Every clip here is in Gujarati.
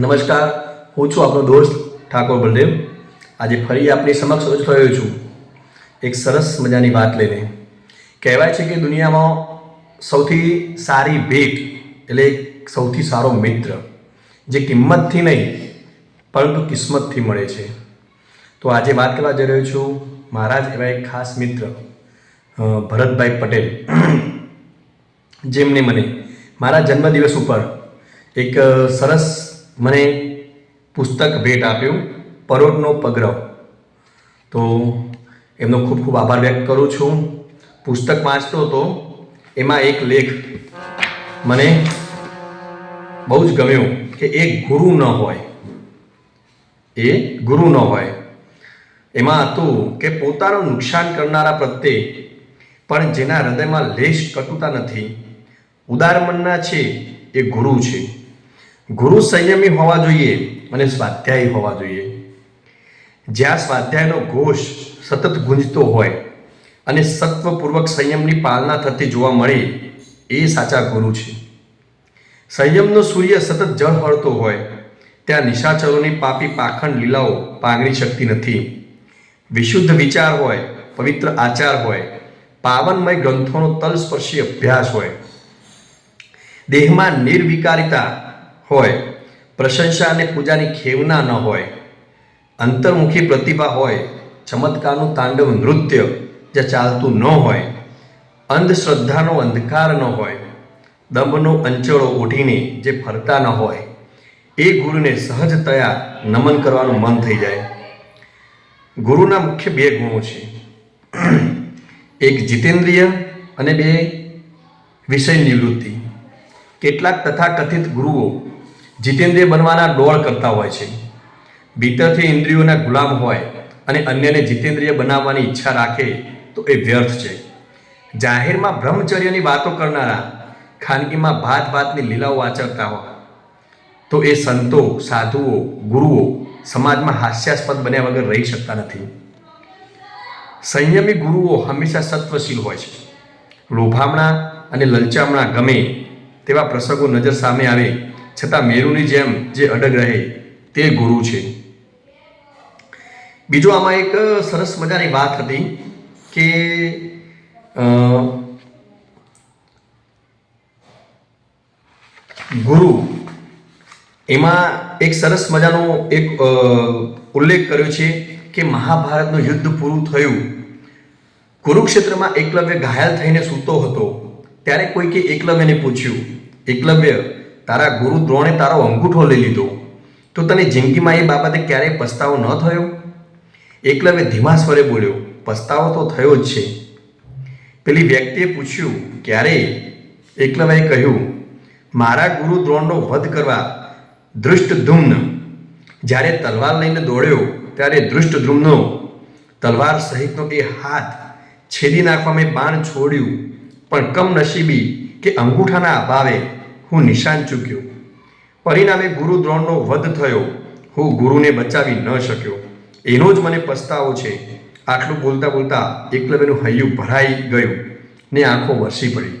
નમસ્કાર, હું છું આપણો દોસ્ત ઠાકોર બલદેવ. આજે ફરી આપની સમક્ષ રજૂ થયો છું એક સરસ મજાની વાત લઈને. કહેવાય છે કે દુનિયામાં સૌથી સારી ભેટ એટલે સૌથી સારો મિત્ર જે કિંમતથી નહીં, પરંતુ કિસ્મતથી મળે છે. તો આજે વાત કરવા જઈ રહ્યો છું મારા જ એવા એક ખાસ મિત્ર ભરતભાઈ પટેલ. જેમને મને મારા જન્મદિવસ ઉપર એક સરસ મને પુસ્તક ભેટ આપ્યું પરોઢનો પગરવ. તો એમનો ખૂબ ખૂબ આભાર વ્યક્ત કરું છું. પુસ્તક વાંચતો હતો, એમાં એક લેખ મને બહુ જ ગમ્યો કે એ ગુરુ ન હોય. એ ગુરુ ન હોય. એમાં હતું કે પોતાનું નુકસાન કરનારા પ્રત્યે પણ જેના હૃદયમાં લેશ કટુતા નથી. ઉદાર મનના છે એ ગુરુ છે. ગુરુ સંયમી હોવા જોઈએ અને સ્વાધ્યાયી હોવા જોઈએ. જ્યાં સ્વાધ્યાયનો ઘોષ સતત ગુંજતો હોય અને સત્વપૂર્વક સંયમની પાલના થતી જોવા મળે એ સાચા ગુરુ છે. સંયમનો સૂર્ય સતત જળ હળતો હોય, ત્યાં નિશાચરોની પાપી પાખંડ લીલાઓ પાંગરી શકતી નથી. વિશુદ્ધ વિચાર હોય, પવિત્ર આચાર હોય, પાવનમય ગ્રંથોનો તલસ્પર્શી અભ્યાસ હોય. દેહમાં નિર્વિકારિતા હોય, પ્રશંસા અને પૂજાની ખેવના ન હોય, અંતર્મુખી પ્રતિભા હોય, ચમત્કારનું તાંડવ નૃત્ય જે ચાલતું ન હોય, અંધશ્રદ્ધાનો અંધકાર ન હોય, દંભનો અંચળો ઓઢીને જે ફરતા ન હોય, એ ગુરુને સહજતયા નમન કરવાનું મન થઈ જાય. ગુરુના મુખ્ય બે ગુણો છે. એક જીતેન્દ્રિય અને બે વિષય નિવૃત્તિ. કેટલાક તથાકથિત ગુરુઓ જીતેન્દ્રિય બનવાના ડોળ કરતા હોય છે. ભીતરથી ઇન્દ્રિયોના ગુલામ હોય અને અન્યને જીતેન્દ્રિય બનાવવાની ઈચ્છા રાખે તો એ વ્યર્થ છે. જાહેરમાં બ્રહ્મચર્યની વાતો કરનારા ખાનગીમાં ભાત ભાતની લીલાઓ આચરતા હોય. તો એ સંતો, સાધુઓ, ગુરુઓ સમાજમાં હાસ્યાસ્પદ બન્યા વગર રહી શકતા નથી. સંયમી ગુરુઓ હંમેશા સત્વશીલ હોય છે. લોભામણા અને લલચામણા ગમે તેવા પ્રસંગો નજર સામે આવે છતાં મેરુની જેમ જે અડગ રહે તે ગુરુ છે. બીજો આમાં એક સરસ મજાની વાત હતી કે ગુરુ એમાં એક સરસ મજાનો એક ઉલ્લેખ કર્યો છે કે મહાભારતનું યુદ્ધ પૂરું થયું. કુરુક્ષેત્રમાં એકલવ્ય ઘાયલ થઈને સૂતો હતો. ત્યારે કોઈકે એકલવ્યને પૂછ્યું, એકલવ્ય તારા ગુરુ દ્રોણે તારો અંગૂઠો લઈ લીધો. તો તને જિંદગીમાં એ બાબતે ક્યારેય પસ્તાવો ન થયો? એકલવ્ય ધીમા સ્વરે બોલ્યો, પસ્તાવો તો થયો જ છે. પેલી વ્યક્તિએ પૂછ્યું, ક્યારે? એકલવ્યએ કહ્યું, મારા ગુરુ દ્રોણનો વધ કરવા દૃષ્ટધુમ્ન જ્યારે તલવાર લઈને દોડ્યો, ત્યારે દૃષ્ટધ્રુમનો તલવાર સહિતનો એ હાથ છેદી નાખવા મેં બાણ છોડ્યું. પણ કમનસીબી કે અંગૂઠાના અભાવે હું નિશાન ચૂક્યો. પરિણામે ગુરુ દ્રોણનો વધ થયો. હું ગુરુને બચાવી ન શક્યો. એનો જ મને પસ્તાવો છે. આટલું બોલતા બોલતા એકલવ્યનું હૈયું ભરાઈ ગયું ને આંખો વરસી પડી.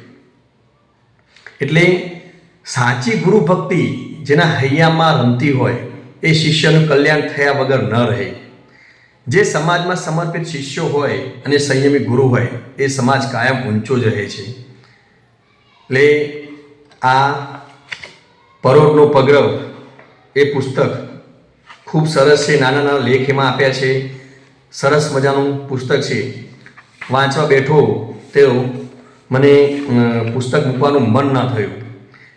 એટલે સાચી ગુરુ ભક્તિ જેના હૈયામાં રમતી હોય એ શિષ્યનું કલ્યાણ થયા વગર ન રહે. જે સમાજમાં સમર્પિત શિષ્યો હોય અને સંયમી ગુરુ હોય એ સમાજ કાયમ ઊંચો જ રહે છે. એટલે આ પરોઢનો પગરવ એ પુસ્તક ખૂબ સરસ છે. નાના નાના લેખ એમાં આપ્યા છે. સરસ મજાનું પુસ્તક છે. વાંચવા બેઠો તેઓ મને પુસ્તક મૂકવાનું મન ના થયું.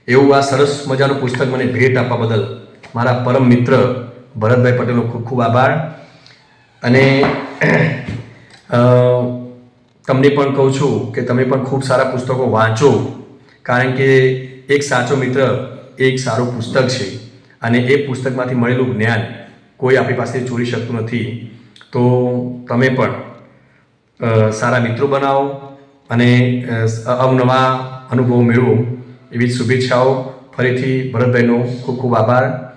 એવું આ સરસ મજાનું પુસ્તક મને ભેટ આપવા બદલ મારા પરમ મિત્ર ભરતભાઈ પટેલનો ખૂબ ખૂબ આભાર. અને તમને પણ કહું છું કે તમે પણ ખૂબ સારા પુસ્તકો વાંચો. કારણ કે એક સાચો મિત્ર, એક સારું પુસ્તક છે. અને એ પુસ્તકમાંથી મળેલું જ્ઞાન કોઈ આપણી પાસે ચોરી શકતું નથી. તો તમે પણ સારા મિત્રો બનાવો અને અવનવા અનુભવો મેળવો. એવી શુભેચ્છાઓ. ફરીથી ભરતભાઈનો ખૂબ ખૂબ આભાર.